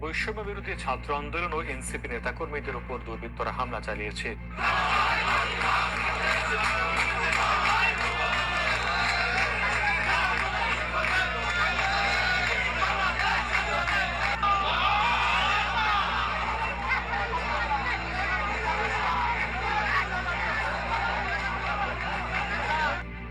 বৈষম্য বিরোধী ছাত্র আন্দোলন ও এনসিপি নেতাকর্মীদের উপর দুর্বৃত্তরা হামলা চালিয়েছে।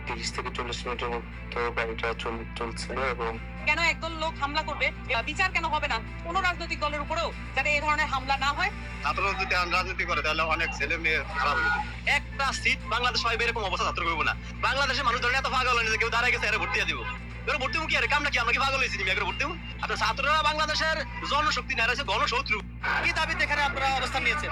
তিরিশ থেকে চল্লিশ মিনিটের মতো গাড়িটা চল- চলছিল এবং কেন একদল লোক হামলা করবে? বিচার কেন হবে না? কোন রাজনৈতিক দলের উপরেও যাতে এই ধরনের হামলা না হয়? ছাত্ররা যদি রাজনীতি করে তাহলে অনেক ছেলে মেয়ে খারাপ হয়ে যাবে। একটা সিট বাংলাদেশ পাইবে এরকম অবস্থা ছাত্র করব না। বাংলাদেশের মানুষ ধরেন এত পাগল হয়নি যে কেউ দাঁড়ায় গেছে এরা দিয়ে দিব। এবার ভর্তি কি? আরে কাম নাকি আমরা কি পাগল হয়েছি? আপনার ছাত্ররা বাংলাদেশের জনশক্তি না রয়েছে গণশত্রু। কি দাবিতে এখানে আপনারা অবস্থান নিয়েছেন?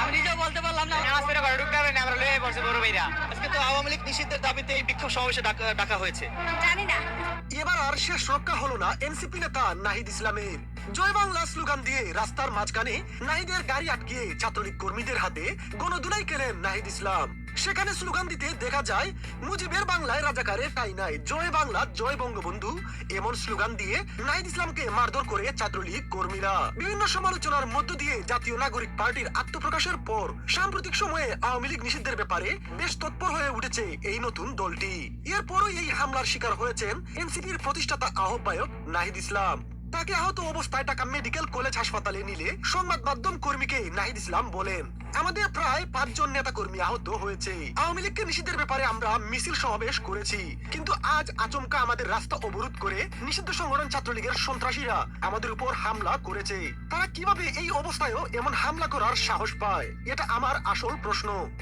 আমি নিজেও বলতে পারলাম না। নামাজ ঘরে ঢুকতে পারেন আমরা লয়ে পড়ছে বড় ভাইরা। আজকে তো আওয়ামী লীগ নিষিদ্ধের দাবিতে এই বিক্ষোভ সমাবেশে ডাকা ডাকা হয়েছে। জানি না। এবার আর শেষ রক্ষা হলো না এনসিপি নেতা নাহিদ ইসলামের। জয় বাংলা স্লোগান দিয়ে রাস্তার মাঝখানে নাহিদের গাড়ি আটকিয়ে ছাত্রলীগ কর্মীদের হাতে গণদুলাই কেলেন নাহিদ ইসলাম। সেখানে স্লোগান দিতে দেখা যায়, মুজিবের বাংলায় রাজাকারের ঠাই নাই। জয় বাংলা, জয় বঙ্গবন্ধু, এমন স্লোগান দিয়ে নাহিদ ইসলামকে মারধর করে ছাত্রলীগ কর্মীরা। বিভিন্ন সমালোচনার মধ্য দিয়ে জাতীয় নাগরিক পার্টির আত্মপ্রকাশের পর সাম্প্রতিক সময়ে আওয়ামী লীগ নিষিদ্ধের ব্যাপারে বেশ তৎপর হয়ে উঠেছে এই নতুন দলটি। এরপরই এই হামলার শিকার হয়েছেন এনসিপির প্রতিষ্ঠাতা আহ্বায়ক নাহিদ ইসলাম। তাকে আহত অবস্থায় ঢাকা মেডিকেল কলেজ হাসপাতালে নিলে সংবাদ মাধ্যম কর্মীকে নাহিদ ইসলাম বলেন আমাদের প্রায় পাঁচজন নেতা কর্মী আহত হয়েছে। আওয়ামী লীগকে নিষিদ্ধের ব্যাপারে আমরা মিছিল সমাবেশ করেছি। কিন্তু আজ আচমকা আমাদের রাস্তা অবরোধ করে নিষিদ্ধ সংগঠন ছাত্রলীগের সন্ত্রাসীরা আমাদের উপর হামলা করেছে। তারা কীভাবে এই অবস্থায়ও এমন হামলা করার সাহস পায়? এটা আমার আসল প্রশ্ন।